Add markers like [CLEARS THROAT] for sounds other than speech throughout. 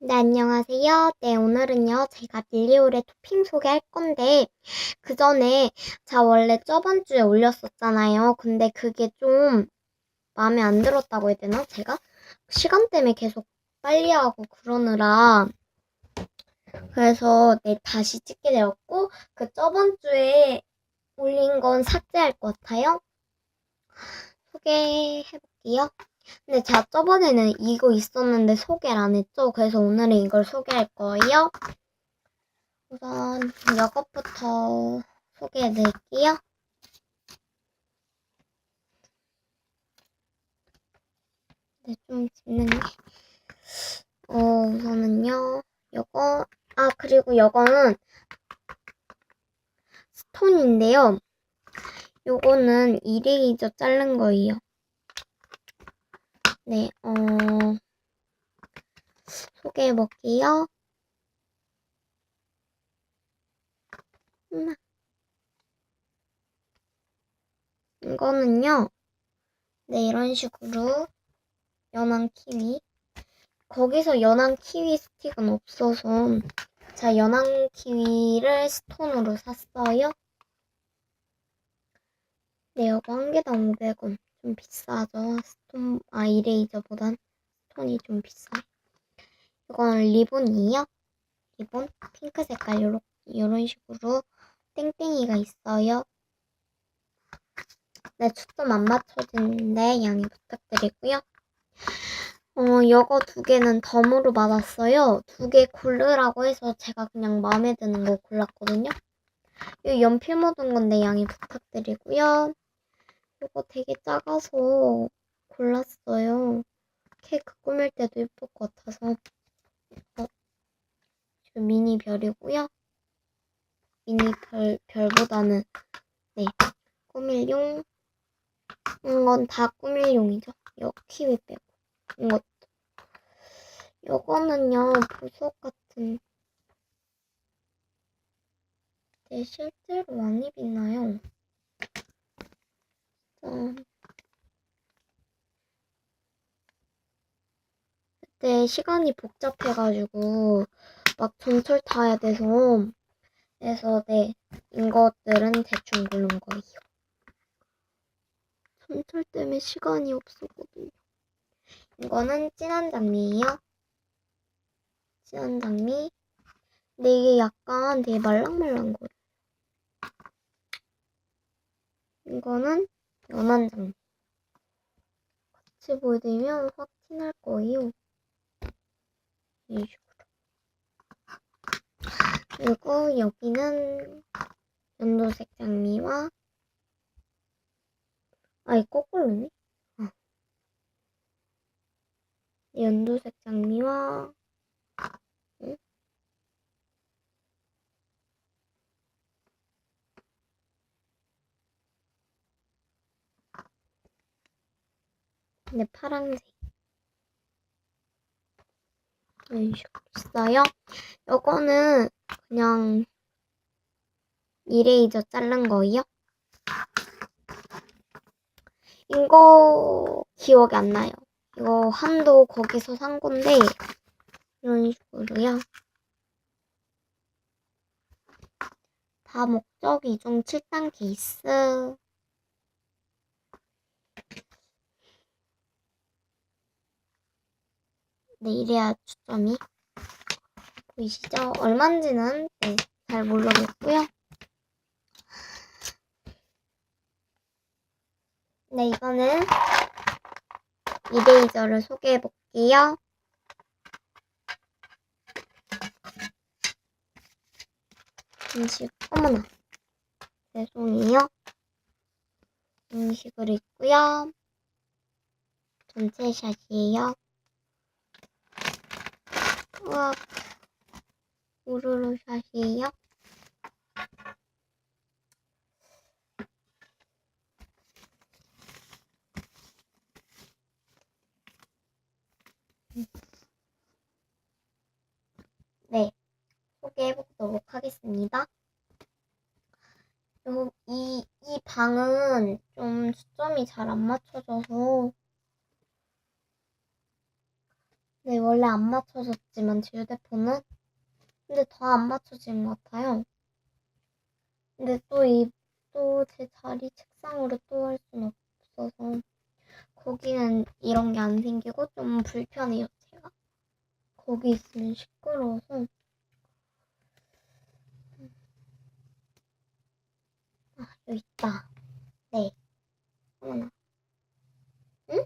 네, 안녕하세요. 네, 오늘은요, 제가 밀리올의 토핑 소개할 건데, 그 전에, 제가 원래 저번 주에 올렸었잖아요. 근데 그게 좀 마음에 안 들었다고 해야 되나? 제가? 시간 때문에 계속 빨리 하고 그러느라. 그래서, 네, 다시 찍게 되었고, 그 저번 주에 올린 건 삭제할 것 같아요. 소개해볼게요. 근데 제가 저번에는 이거 있었는데 소개를 안 했죠? 그래서 오늘은 이걸 소개할 거예요. 우선 이것부터 소개해 드릴게요. 네, 좀 짚는 게. 어, 우선은요, 요거, 아, 그리고 요거는 스톤인데요. 요거는 이레이저 자른 거예요. 네, 어, 소개해 볼게요. 엄마. 이거는요, 네, 이런 식으로 연한 키위. 거기서 연한 키위 스틱은 없어서, 자, 연한 키위를 스톤으로 샀어요. 네, 이거 한 개당 500원. 좀 비싸죠. 스톤, 아, 이레이저보단 스톤이 좀 비싸. 이건 리본이에요. 리본. 핑크 색깔, 요런, 요런 식으로 땡땡이가 있어요. 네, 초점 안 맞춰지는데 양해 부탁드리고요. 어, 요거 두 개는 덤으로 받았어요. 두 개 고르라고 해서 제가 그냥 마음에 드는 거 골랐거든요. 이 연필 묻은 건데 양해 부탁드리고요. 이거 되게 작아서 골랐어요. 케이크 꾸밀 때도 예쁠 것 같아서. 어, 저 미니 별이고요. 미니 별, 별보다는, 네, 꾸밀용. 이건 다 꾸밀용이죠. 요 키위 빼고. 이것도. 요거는요, 보석 같은. 네, 실제로 많이 빛나요. 짠. 그때 시간이 복잡해가지고 막 전철 타야 돼서 그래서 네 이것들은 대충 고른 거예요. 전철 때문에 시간이 없었거든요. 이거는 진한 장미예요. 진한 장미. 근데 이게 약간 되게 말랑말랑 거려요. 이거는 연한 장미. 같이 보여드리면 확 티날 거예요. 그리고 여기는 연두색 장미와 아, 이 거꾸로네. 어. 연두색 장미와 근데 파란색. 이런 식으로 있어요. 요거는 그냥 이레이저 자른 거예요. 이거 기억이 안 나요. 이거 한도 거기서 산 건데 이런 식으로요. 다 목적 이중 7단 케이스. 네, 이래야 초점이 보이시죠? 얼마인지는 네, 잘 모르겠고요. 네, 이거는 이레이저를 소개해 볼게요. 음식, 어머나. 죄송해요. 음식으로 있고요. 전체 샷이에요. 우와, 우르르 샷이에요. 네, 소개해보도록 하겠습니다. 요, 이, 이 방은 좀 초점이 잘 안 맞춰져서 네, 원래 안 맞춰졌지만 제 휴대폰은 근데 더 안 맞춰진 것 같아요. 근데 또 이 또 제 자리 책상으로 또 할 수는 없어서 거기는 이런 게 안 생기고 좀 불편해요, 제가. 거기 있으면 시끄러워서. 아, 여기 있다. 네. 어머나. 응?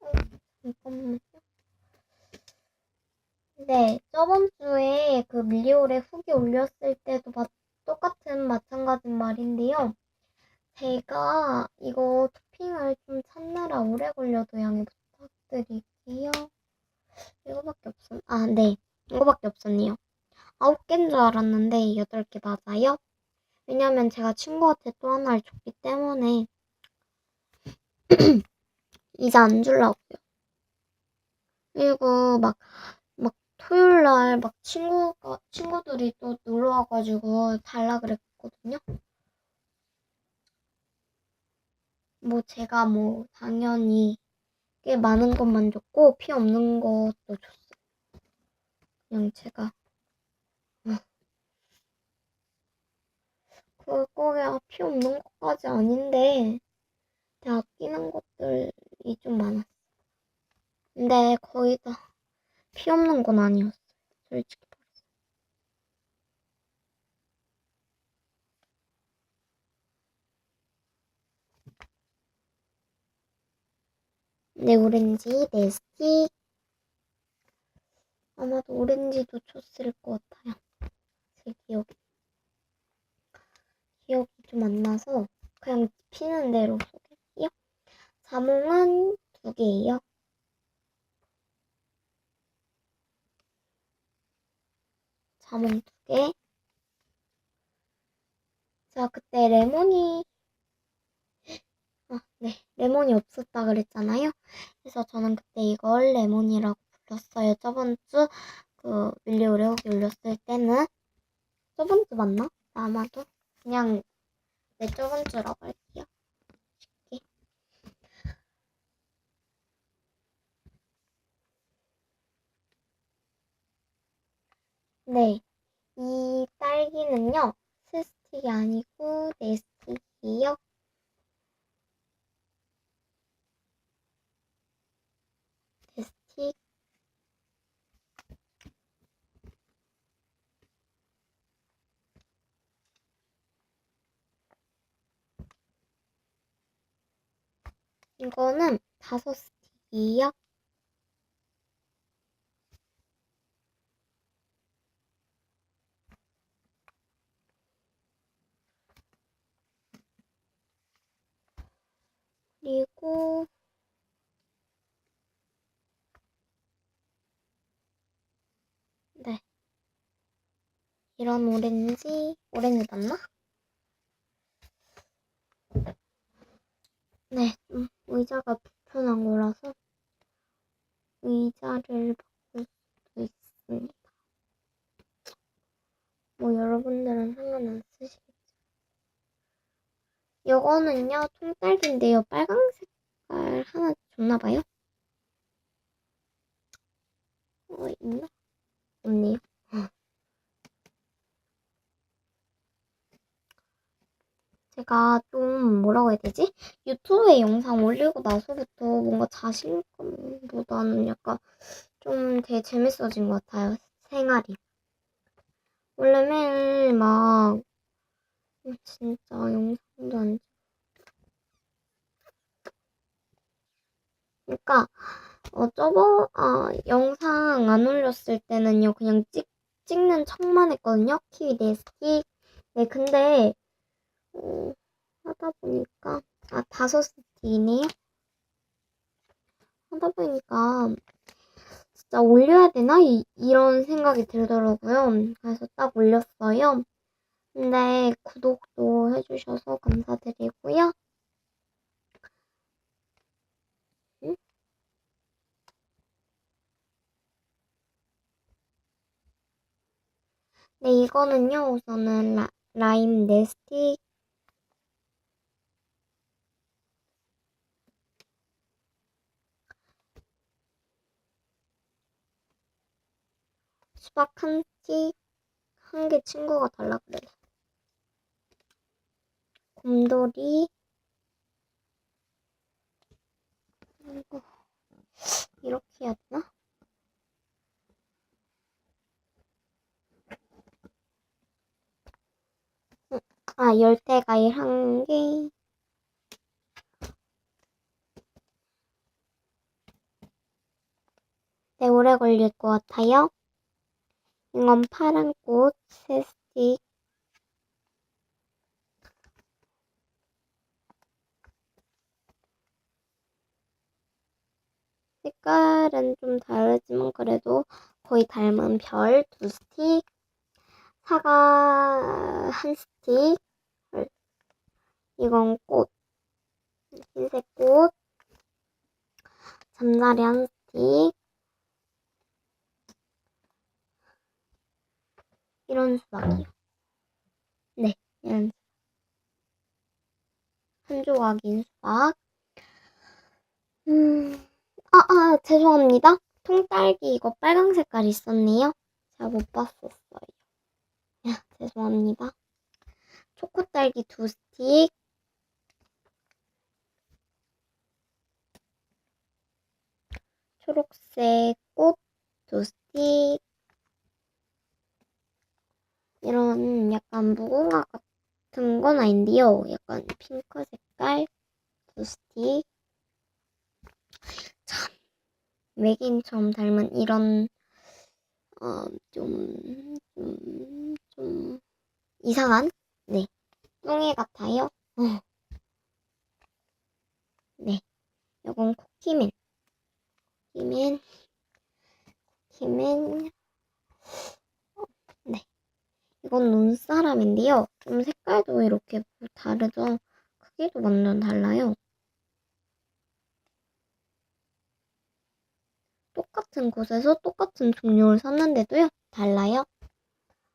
어, 잠깐만요. 네, 저번 주에 그 밀리올에 후기 올렸을 때도 마- 똑같은 마찬가지인 말인데요. 제가 이거 토핑을 좀 찾느라 오래 걸려도 양해 부탁드릴게요. 이거밖에 없었, 아, 네. 이거밖에 없었네요. 아홉 개인 줄 알았는데 여덟 개 맞아요. 왜냐면 제가 친구한테 또 하나를 줬기 때문에 [CLEARS THROAT] 이제 안 주려고요. 그리고 막, 막 토요일 날 막 친구가, 친구들이 또 놀러 와가지고 달라 그랬거든요. 뭐 제가 뭐 당연히 꽤 많은 것만 줬고 피 없는 것도 줬어요. 그냥 제가 그거야 피 없는 것까지 아닌데 제가 아끼는 것들이 좀 많았어. 근데 거의 다 피 없는 건 아니었어요. 솔직히 말해서. 네, 오렌지, 네스티. 아마도 오렌지도 줬을 것 같아요. 제 기억이. 기억이 좀 안 나서 그냥 피는 대로 소개할게요. 자몽은 두 개예요. 자몽 두 개. 자, 그때 레몬이 아, 네. 레몬이 없었다 그랬잖아요. 그래서 저는 그때 이걸 레몬이라고 불렀어요. 저번 주 그 밀리 오레오기 올렸을 때는 저번 주 맞나? 아마도 그냥 네 저번 주라고 할게요. 네. 이 딸기는요. 스틱이 아니고 네스틱이에요. 네스틱. 이거는 다섯 스틱이에요. 그리고 네. 이런 오렌지, 오렌지 맞나? 네, 좀 의자가 불편한 거라서 의자를 바꿀 수도 있습니다. 뭐 여러분들은 상관 안 쓰시겠죠? 요거는요, 통딸기인데요. 빨강 색깔 하나 줬나봐요? 어, 있나? 없네요. 제가 좀 뭐라고 해야 되지? 유튜브에 영상 올리고 나서부터 뭔가 자신감보다는 약간 좀 되게 재밌어진 것 같아요. 생활이. 원래 매일 막 어, 진짜 영상도 안 찍- 그러니까 어 저번 아 영상 안 올렸을 때는요 그냥 찍 찍는 척만 했거든요 키위 네스틱 네 근데 어, 하다 보니까 아 다섯 스틱이네요 하다 보니까 진짜 올려야 되나? 이, 이런 생각이 들더라고요. 그래서 딱 올렸어요. 근데 구독도 해주셔서 감사드리고요. 응? 네 이거는요 우선은 라, 라임 네스틱 수박 한 티, 한개 친구가 달라 그래. 곰돌이. 이렇게 해야 되나? 응, 아, 열대 과일 한 개. 네, 오래 걸릴 것 같아요. 이건 파란 꽃, 세 스틱. 색깔은 좀 다르지만 그래도 거의 닮은 별 두 스틱, 사과 한 스틱, 이건 꽃, 흰색 꽃, 잠자리 한 스틱, 이런 수박이요. 네, 이런 한 조각인 수박. 음, 아, 아, 죄송합니다. 통딸기 이거 빨강 색깔 있었네요. 제가 못 봤었어요. 야, 죄송합니다. 초코딸기 두 스틱. 초록색 꽃 두 스틱. 이런 약간 무궁화 같은 건 아닌데요. 약간 핑크 색깔 두 스틱. 참 외계인처럼 닮은 이런 어, 좀, 좀, 좀 이상한 네 뚱이 같아요. 어. 네, 이건 쿠키맨. 쿠키맨, 쿠키맨. 이건 눈사람인데요. 좀 색깔도 이렇게 다르죠. 크기도 완전 달라요. 똑같은 곳에서 똑같은 종류를 샀는데도요, 달라요.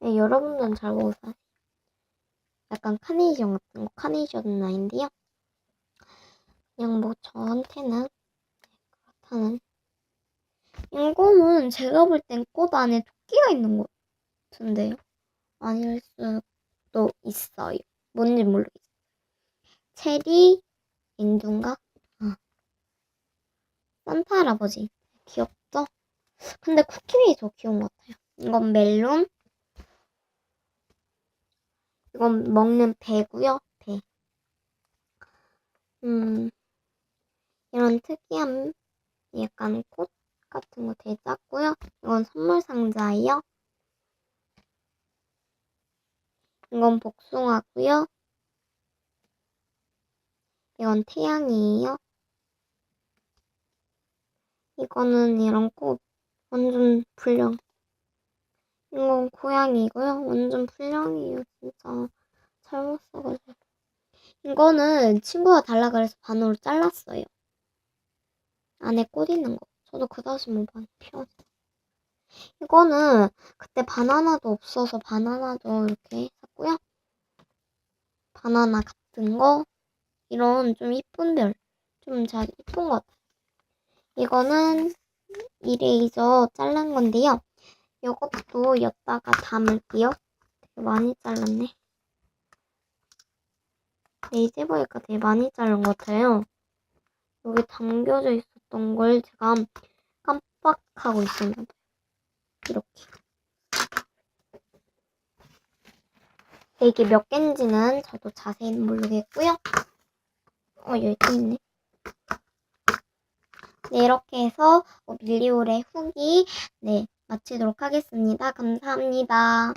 네, 여러분들은 잘 보고 사세요. 약간 카네이션 같은 거, 카네이션 라인인데요. 그냥 뭐 저한테는 네, 그렇다는. 이거는 제가 볼 땐 꽃 안에 토끼가 있는 것 같은데요. 아닐 수도 있어요. 뭔지 모르겠어요. 체리 인두인가? 어. 산타 할아버지. 귀엽죠? 근데 쿠키맨이 더 귀여운 것 같아요. 이건 멜론. 이건 먹는 배고요. 배. 음, 이런 특이한 약간 꽃 같은 거 되게 작고요. 이건 선물 상자예요. 이건 복숭아고요. 이건 태양이에요. 이거는 이런 꽃 완전 불량. 이건 고양이고요. 완전 불량이에요. 진짜 잘못 써가지고. 이거는 친구가 달라 그래서 반으로 잘랐어요. 안에 꽃 있는 거. 저도 그다지 뭐 많이 필요하지. 이거는 그때 바나나도 없어서 바나나도 이렇게 샀고요. 바나나 같은 거 이런 좀 이쁜 별. 좀 잘 이쁜 것 같아요. 이거는 이레이저 잘란 건데요. 이것도 엿다가 담을게요. 되게 많이 잘랐네. 네, 이제 보니까 되게 많이 자른 것 같아요. 여기 담겨져 있었던 걸 제가 깜빡하고 있었나 봐요. 이렇게. 이게 몇 개인지는 저도 자세히는 모르겠고요. 어, 여기 또 있네. 네, 이렇게 해서 어, 밀리올의 후기 네, 마치도록 하겠습니다. 감사합니다.